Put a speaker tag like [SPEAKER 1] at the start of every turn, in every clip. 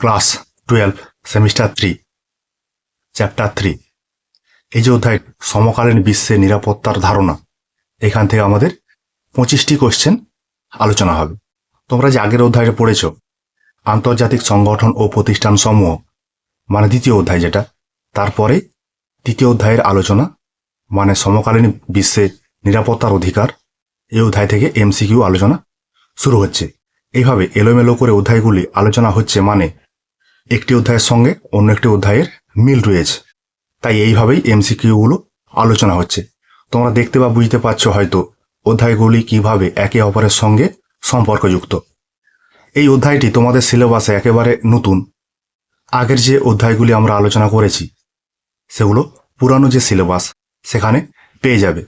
[SPEAKER 1] Class twelve, semester three, chapter three. এই যে অধ্যায়, সমকালীন বিশ্বে নিরাপত্তার ধারণা, এখান থেকে আমাদের পঁচিশটি কোশ্চেন আলোচনা হবে। তোমরা যে আগের অধ্যায়টা পড়েছ, আন্তর্জাতিক সংগঠন ও প্রতিষ্ঠান সমূহ মানে দ্বিতীয় অধ্যায় যেটা, তারপরে তৃতীয় অধ্যায়ের আলোচনা মানে সমকালীন বিশ্বে নিরাপত্তার অধিকার, এই অধ্যায় থেকে এমসিকিউ আলোচনা শুরু হচ্ছে। এইভাবে এলোমেলো করে অধ্যায়গুলি আলোচনা হচ্ছে মানে একটি অধ্যায়ের সঙ্গে অন্য একটি অধ্যায়ের মিল রয়েছে। তাই এইভাবেই এমসিকিউগুলো আলোচনা হচ্ছে। তোমরা দেখতে বা বুঝতে পারছ হয়তো অধ্যায়গুলি কীভাবে একে অপরের সঙ্গে সম্পর্কযুক্ত। এই অধ্যায়টি তোমাদের সিলেবাসে একেবারে নতুন। আগের যে অধ্যায়গুলি আমরা আলোচনা করেছি, সেগুলো পুরানো যে সিলেবাস, সেখানে পেয়ে যাবে।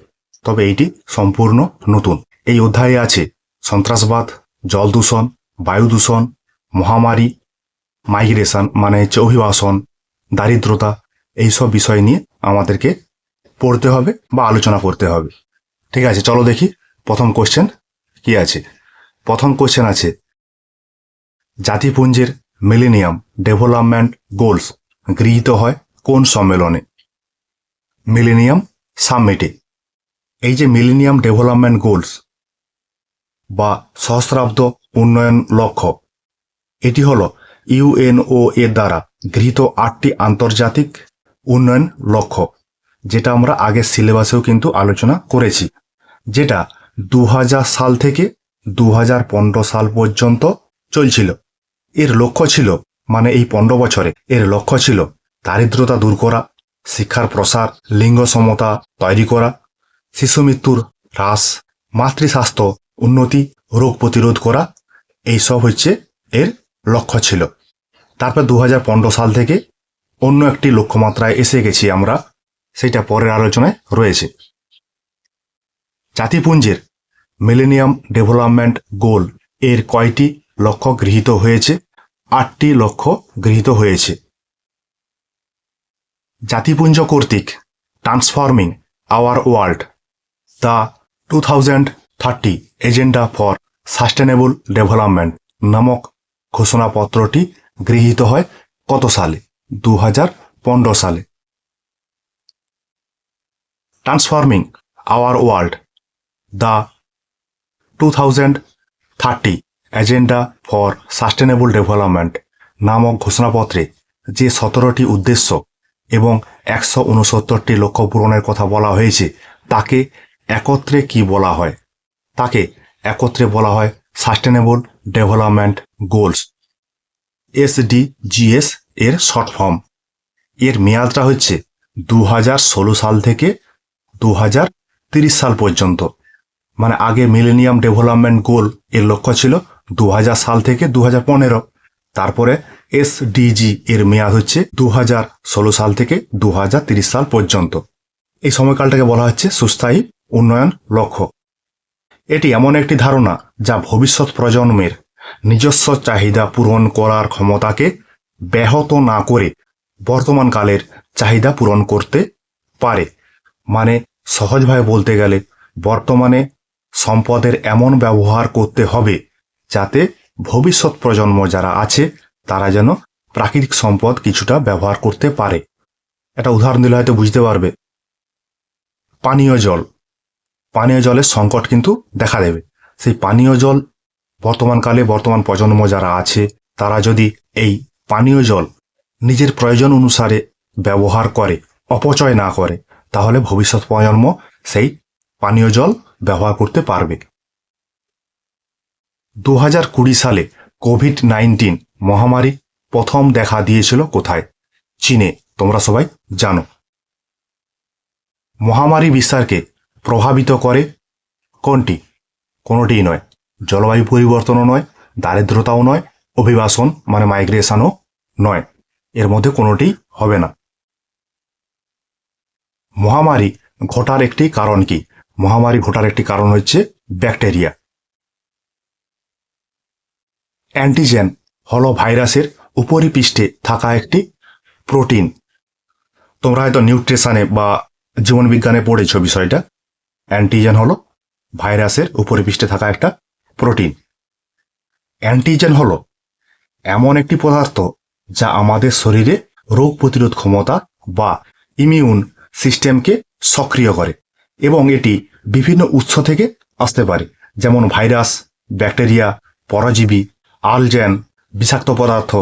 [SPEAKER 1] তবে এইটি সম্পূর্ণ নতুন। এই অধ্যায়ে আছে সন্ত্রাসবাদ, জল দূষণ, বায়ু দূষণ, মহামারী মাইগ্রেশন মানে হচ্ছে অভিবাসন দারিদ্রতা, এইসব বিষয় নিয়ে আমাদেরকে পড়তে হবে বা আলোচনা করতে হবে। ঠিক আছে, চলো দেখি প্রথম কোশ্চেন কি আছে। প্রথম কোশ্চেন আছে, জাতিপুঞ্জের মিলেনিয়াম ডেভেলপমেন্ট গোলস গৃহীত হয় কোন সম্মেলনে? মিলেনিয়াম সামিটে এই যে মিলেনিয়াম ডেভেলপমেন্ট গোলস বা সহস্রাব্দ উন্নয়ন লক্ষ্য, এটি হল ইউএনও এর দ্বারা গৃহীত আটটি আন্তর্জাতিক উন্নয়ন লক্ষ্য, যেটা আমরা আগের সিলেবাসেও কিন্তু আলোচনা করেছি, যেটা দু হাজার সাল থেকে দু হাজার পনেরো সাল পর্যন্ত চলছিল। এর লক্ষ্য ছিল মানে এই পনেরো বছরে, এর লক্ষ্য ছিল দারিদ্রতা দূর করা, শিক্ষার প্রসার, লিঙ্গ সমতা তৈরি করা, শিশু মৃত্যুর হ্রাস মাতৃস্বাস্থ্য উন্নতি, রোগ প্রতিরোধ করা, এইসব হচ্ছে এর লক্ষ্য ছিল। তারপর দু হাজার পনেরো সাল থেকে অন্য একটি লক্ষ্যমাত্রায় এসে গেছি আমরা, সেটা পরের আলোচনায় রয়েছে। জাতিপুঞ্জের মিলেনিয়াম ডেভেলপমেন্ট গোল এর কয়টি লক্ষ্য গৃহীত হয়েছে? আটটি লক্ষ্য গৃহীত হয়েছে। জাতিপুঞ্জ কর্তৃক transforming our world the two thousand thirty agenda for sustainable development নামক ঘোষণাপত্রটি গৃহীত হয় কত সালে? দু পনেরো সালে। Transforming our world the two thousand thirty agenda for sustainable development নামক ঘোষণাপত্রে যে সতেরোটি উদ্দেশ্য এবং একশো উনসত্তরটি লক্ষ্য পূরণের কথা বলা হয়েছে, তাকে একত্রে কি বলা হয়? তাকে একত্রে বলা হয় সাস্টেনেবল ডেভেলপমেন্ট গোলস এসডিজিএস এর শর্ট ফর্ম। এর মেয়াদটা হচ্ছে দু হাজার ষোলো সাল থেকে দু সাল পর্যন্ত। মানে আগে মিলেনিয়াম ডেভেলপমেন্ট গোল এর লক্ষ্য ছিল দু হাজার সাল থেকে দু পনেরো। তারপরে এসডিজি এর মেয়াদ হচ্ছে দু হাজার ষোলো সাল থেকে দু সাল পর্যন্ত। এই সময়কালটাকে বলা হচ্ছে সুস্থায়ী উন্নয়ন লক্ষ্য। এটি এমন একটি ধারণা যা ভবিষ্যৎ প্রজন্মের নিজস্ব চাহিদা পূরণ করার ক্ষমতাকে ব্যাহত না করে বর্তমানকালের চাহিদা পূরণ করতে পারে। মানে সহজভাবে বলতে গেলে বর্তমানে সম্পদের এমন ব্যবহার করতে হবে যাতে ভবিষ্যৎ প্রজন্ম যারা আছে তারা যেন প্রাকৃতিক সম্পদ কিছুটা ব্যবহার করতে পারে। একটা উদাহরণ দিলে হয়তো বুঝতে পারবে। পানীয় জল। পানীয় জলের সংকট কিন্তু দেখা দেবে। সেই পানীয় জল বর্তমানকালে বর্তমান প্রজন্ম যারা আছে, তারা যদি এই পানীয় জল নিজের প্রয়োজন অনুসারে ব্যবহার করে, অপচয় না করে, তাহলে ভবিষ্যৎ প্রজন্ম সেই পানীয় জল ব্যবহার করতে পারবে। দু হাজার কুড়ি সালে কোভিড নাইন্টিন মহামারী প্রথম দেখা দিয়েছিল কোথায়? চীনে, তোমরা সবাই জানো। মহামারী বিস্তারকে প্রভাবিত করে কোনটি? কোনোটিই নয়। জলবায়ু পরিবর্তনও নয়, দারিদ্রতাও নয়, অভিবাসন মানে মাইগ্রেশনও নয়। এর মধ্যে কোনোটি হবে না। মহামারী ঘটার একটি কারণ কি? মহামারী ঘটার একটি কারণ হচ্ছে ব্যাকটেরিয়া। অ্যান্টিজেন হলো ভাইরাসের উপরিপৃষ্ঠে থাকা একটি প্রোটিন। তোমরা হয়তো নিউট্রিশনে বা জীবনবিজ্ঞানে পড়েছ বিষয়টা। অ্যান্টিজেন হলো ভাইরাসের উপরিপৃষ্ঠে থাকা একটা প্রোটিন। অ্যান্টিজেন হলো এমন একটি পদার্থ যা আমাদের শরীরে রোগ প্রতিরোধ ক্ষমতা বা ইমিউন সিস্টেমকে সক্রিয় করে এবং এটি বিভিন্ন উৎস থেকে আসতে পারে, যেমন ভাইরাস, ব্যাকটেরিয়া, পরজীবী, আলজেন, বিষাক্ত পদার্থ।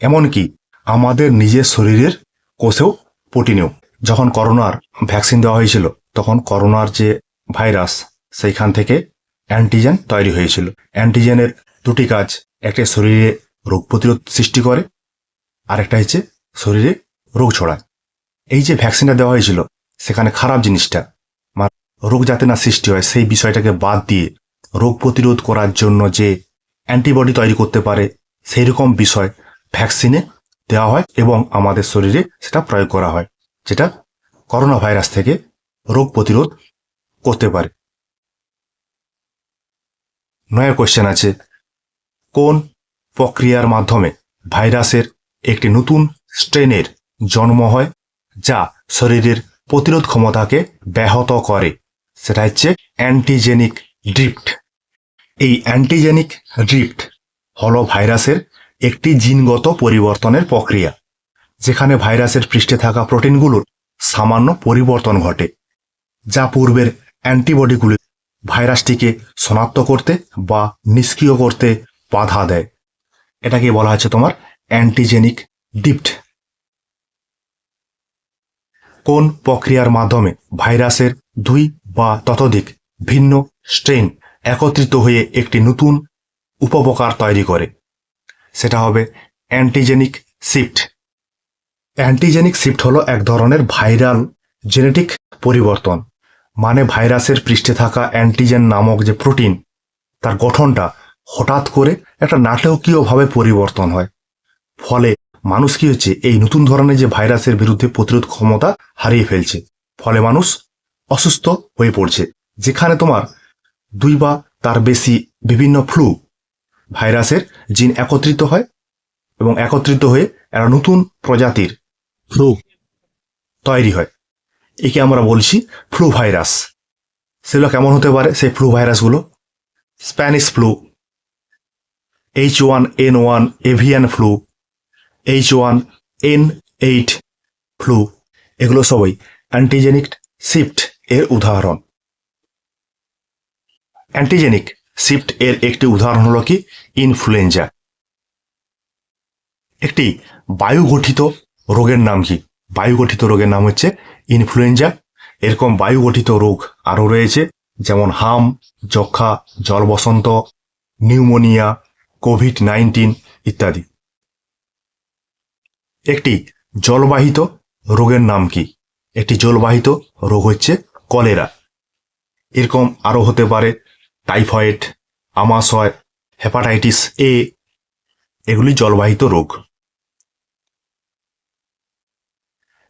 [SPEAKER 1] এমনকি আমাদের নিজের শরীরের কোষেও প্রোটিনেও। যখন করোনার ভ্যাকসিন দেওয়া হয়েছিল, তখন করোনার যে ভাইরাস, সেইখান থেকে অ্যান্টিজেন তৈরি হয়েছিল। অ্যান্টিজেনের দুটি কাজ, একটা শরীরে রোগ প্রতিরোধ সৃষ্টি করে আর একটা হচ্ছে শরীরে রোগ ছড়ায়। এই যে ভ্যাকসিনটা দেওয়া হয়েছিল, সেখানে খারাপ জিনিসটা মা- রোগ যাতে না সৃষ্টি হয়, সেই বিষয়টাকে বাদ দিয়ে রোগ প্রতিরোধ করার জন্য যে অ্যান্টিবডি তৈরি করতে পারে সেই রকম বিষয় ভ্যাকসিনে দেওয়া হয় এবং আমাদের শরীরে সেটা প্রয়োগ করা হয়, যেটা করোনা ভাইরাস থেকে রোগ প্রতিরোধ করতে পারে। নয়া কোশ্চেন আছে। কোন প্রক্রিয়ার মাধ্যমে ভাইরাসের একটি নতুন স্ট্রেনের জন্ম হয় যা শরীরের প্রতিরোধ ক্ষমতাকে ব্যাহত করে? সেটা হচ্ছে অ্যান্টিজেনিক ড্রিফট এই অ্যান্টিজেনিক ড্রিফট হলো ভাইরাসের একটি জিনগত পরিবর্তনের প্রক্রিয়া, যেখানে ভাইরাসের পৃষ্ঠে থাকা প্রোটিনগুলোর সামান্য পরিবর্তন ঘটে, যা পূর্বের অ্যান্টিবডিগুলি ভাইরাসটিকে শনাক্ত করতে বা নিষ্ক্রিয় করতে বাধা দেয়। এটাকে বলা হচ্ছে তোমার অ্যান্টিজেনিক ডিপ্ট কোন প্রক্রিয়ার মাধ্যমে ভাইরাসের দুই বা ততোধিক ভিন্ন স্ট্রেন একত্রিত হয়ে একটি নতুন উপপ্রকার তৈরি করে, সেটা হবে অ্যান্টিজেনিক শিফট অ্যান্টিজেনিক শিফট হলো এক ধরনের ভাইরাল জেনেটিক পরিবর্তন। মানে ভাইরাসের পৃষ্ঠে থাকা অ্যান্টিজেন নামক যে প্রোটিন তার গঠনটা হঠাৎ করে একটা নাটকীয়ভাবে পরিবর্তন হয়। ফলে মানুষ কি হচ্ছে, এই নতুন ধরনের যে ভাইরাসের বিরুদ্ধে প্রতিরোধ ক্ষমতা হারিয়ে ফেলছে। ফলে মানুষ অসুস্থ হয়ে পড়ছে। যেখানে তোমার দুই বা তার বেশি বিভিন্ন ফ্লু ভাইরাসের জিন একত্রিত হয় এবং একত্রিত হয়ে একটা নতুন প্রজাতির ফ্লু তৈরি হয়। একে আমরা বলছি ফ্লু ভাইরাস সেগুলো কেমন হতে পারে? সেই flu ভাইরাসগুলো Spanish flu H one N one avian flu H one N eight flu এগুলো সবই অ্যান্টিজেনিক শিফট এর উদাহরণ। অ্যান্টিজেনিক শিফট এর একটি উদাহরণ হলো কি? ইনফ্লুয়েঞ্জা একটি বায়ু গঠিত রোগের নাম কি? বায়ু গঠিত রোগের নাম হচ্ছে ইনফ্লুয়েঞ্জা, এরকম বায়ু গঠিত রোগ আরও রয়েছে, যেমন হাম যক্ষা জল বসন্ত নিউমোনিয়া, কোভিড নাইন্টিন ইত্যাদি। একটি জলবাহিত রোগের নাম কি? একটি জলবাহিত রোগ হচ্ছে কলেরা। এরকম আরও হতে পারে টাইফয়েড, আমাশয়, হেপাটাইটিস এ, এগুলি জলবাহিত রোগ।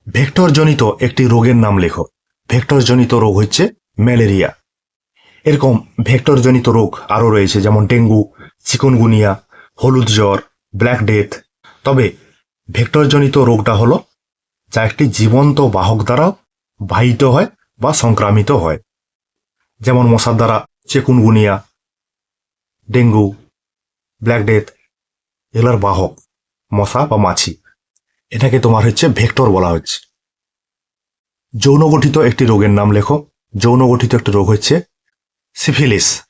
[SPEAKER 1] ভেক্টরজনিত একটি রোগের নাম লেখো। ভেক্টরজনিত রোগ হচ্ছে ম্যালেরিয়া। এরকম ভেক্টরজনিত রোগ আরও রয়েছে, যেমন ডেঙ্গু, চিকনগুনিয়া, হলুদ জ্বর, ব্ল্যাক ডেথ। তবে ভেক্টরজনিত রোগটা হলো যা একটি জীবন্ত বাহক দ্বারা বাহিত হয় বা সংক্রামিত হয়। যেমন মশার দ্বারা চিকুনগুনিয়া, ডেঙ্গু, ব্ল্যাক ডেথ, এগুলোর বাহক, মশা বা মাছি। এটাকে তোমার হচ্ছে ভেক্টর বলা হচ্ছে। যৌন গঠিত একটি রোগের নাম লেখো। যৌন গঠিত একটি রোগ হচ্ছে সিফিলিস।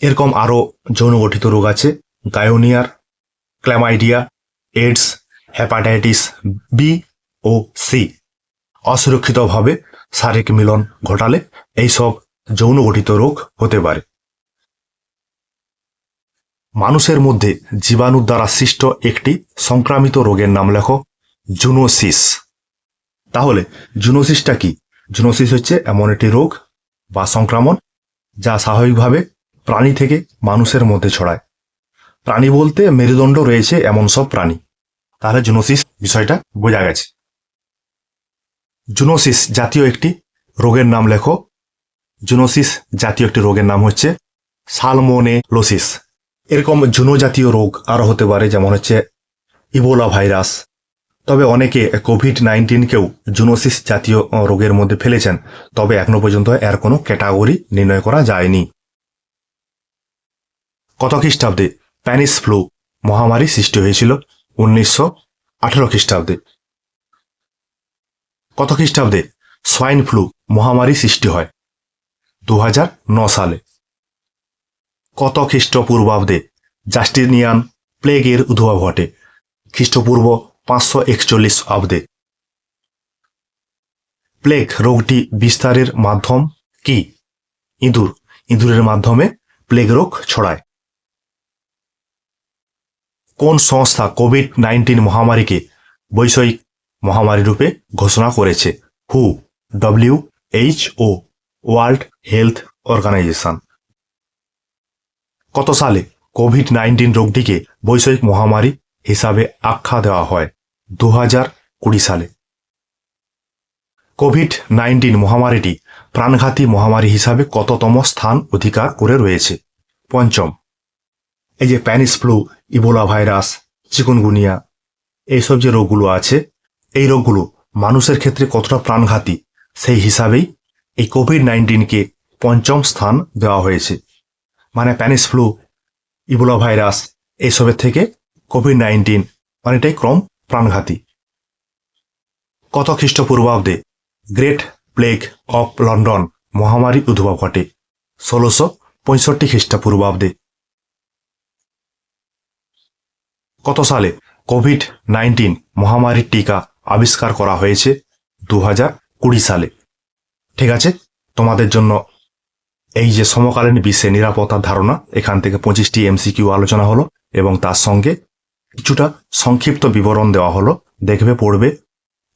[SPEAKER 1] এরকম আরও যৌন গঠিত রোগ আছে। Gonorrhoea, chlamydia, AIDS hepatitis B ও সি। অসুরক্ষিতভাবে শারীরিক মিলন ঘটালে এইসব যৌন গঠিত রোগ হতে পারে। মানুষের মধ্যে জীবাণুর দ্বারা সৃষ্ট একটি সংক্রামিত রোগের নাম লেখো। জুনোসিস। তাহলে জুনোসিসটা কি? জুনোসিস হচ্ছে এমন একটি রোগ বা সংক্রমণ যা স্বাভাবিকভাবে প্রাণী থেকে মানুষের মধ্যে ছড়ায়। প্রাণী বলতে মেরুদণ্ড রয়েছে এমন সব প্রাণী। তাহলে জুনোসিস বিষয়টা বোঝা গেছে। জুনোসিস জাতীয় একটি রোগের নাম লেখো। জুনোসিস জাতীয় একটি রোগের নাম হচ্ছে সালমোনেলোসিস। এরকম জুনো জাতীয় রোগ আরও হতে পারে, যেমন হচ্ছে ইবোলা ভাইরাস তবে অনেকে কোভিড নাইন্টিনকেও জুনোসিস জাতীয় রোগের মধ্যে ফেলেছেন। তবে এখনও পর্যন্ত এর কোনো ক্যাটাগরি নির্ণয় করা যায়নি। কত খ্রিস্টাব্দে প্যানিস ফ্লু মহামারী সৃষ্টি হয়েছিল? উনিশশো আঠেরো খ্রিস্টাব্দে। কত খ্রিস্টাব্দে সোয়াইন ফ্লু মহামারী সৃষ্টি হয়? দু সালে। কত খ্রিস্টপূর্বাব্দে জাস্টিনিয়ান প্লেগের উদ্ভব ঘটে? খ্রিস্টপূর্ব পাঁচশো একচল্লিশ অব্দে প্লেগ রোগটি বিস্তারের মাধ্যম কি? ইঁদুর। ইঁদুরের মাধ্যমে প্লেগ রোগ ছড়ায়। কোন সংস্থা কোভিড নাইন্টিন মহামারীকে বৈষয়িক মহামারী রূপে ঘোষণা করেছে? হু, W H O, World Health Organization. কত সালে কোভিড নাইন্টিন রোগটিকে বৈষয়িক মহামারী হিসাবে আখ্যা দেওয়া হয়? দু হাজার কুড়ি সালে। কোভিড নাইন্টিন মহামারীটি প্রাণঘাতী মহামারী হিসাবে কততম স্থান অধিকার করে রয়েছে? পঞ্চম, এই যে প্যানিস ফ্লু, ইবোলা ভাইরাস, চিকুনগুনিয়া, এইসব যে রোগগুলো আছে, এই রোগগুলো মানুষের ক্ষেত্রে কতটা প্রাণঘাতী, সেই হিসাবেই এই কোভিড নাইন্টিনকে পঞ্চম স্থান দেওয়া হয়েছে। মানে প্যানিস ফ্লু, ইবোলা ভাইরাস, এইসবের থেকে কোভিড নাইন্টিন অনেকটাই কম প্রাণঘাতী। কত খ্রিস্টপূর্বাব্দে গ্রেট প্লেগ অফ লন্ডন মহামারী উদ্ভব ঘটে। ষোলোশো পঁয়ষট্টি খ্রিস্টপূর্বাব্দে কত সালে কোভিড নাইন্টিন মহামারীর টিকা আবিষ্কার করা হয়েছে? দু হাজার কুড়ি সালে। ঠিক আছে, তোমাদের জন্য এই যে সমকালীন বিশ্বে নিরাপত্তার ধারণা, এখান থেকে পঁচিশটি এমসিকিউ আলোচনা হলো এবং তার সঙ্গে কিছুটা সংক্ষিপ্ত বিবরণ দেওয়া হলো। দেখবে, পড়বে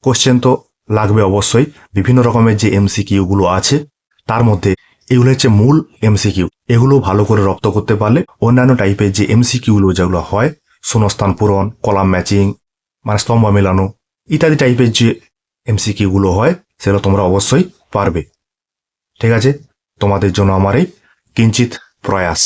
[SPEAKER 1] কোশ্চেন তো লাগবে অবশ্যই। বিভিন্ন রকমের যে এমসিকিউ গুলো আছে, তার মধ্যে এগুলো হচ্ছে মূল এমসিকিউ এগুলো ভালো করে রপ্ত করতে পারলে অন্যান্য টাইপের যে এমসিকিউ গুলো যেগুলো হয়, শূন্যস্থান পূরণ কলাম ম্যাচিং মানে স্তম্ভ মেলানো, ইত্যাদি টাইপের যে এমসিকিউ গুলো হয়, সেগুলো তোমরা অবশ্যই পারবে। ঠিক আছে? তোমাদের জন্য আমার এই কিঞ্চিত প্রয়াস।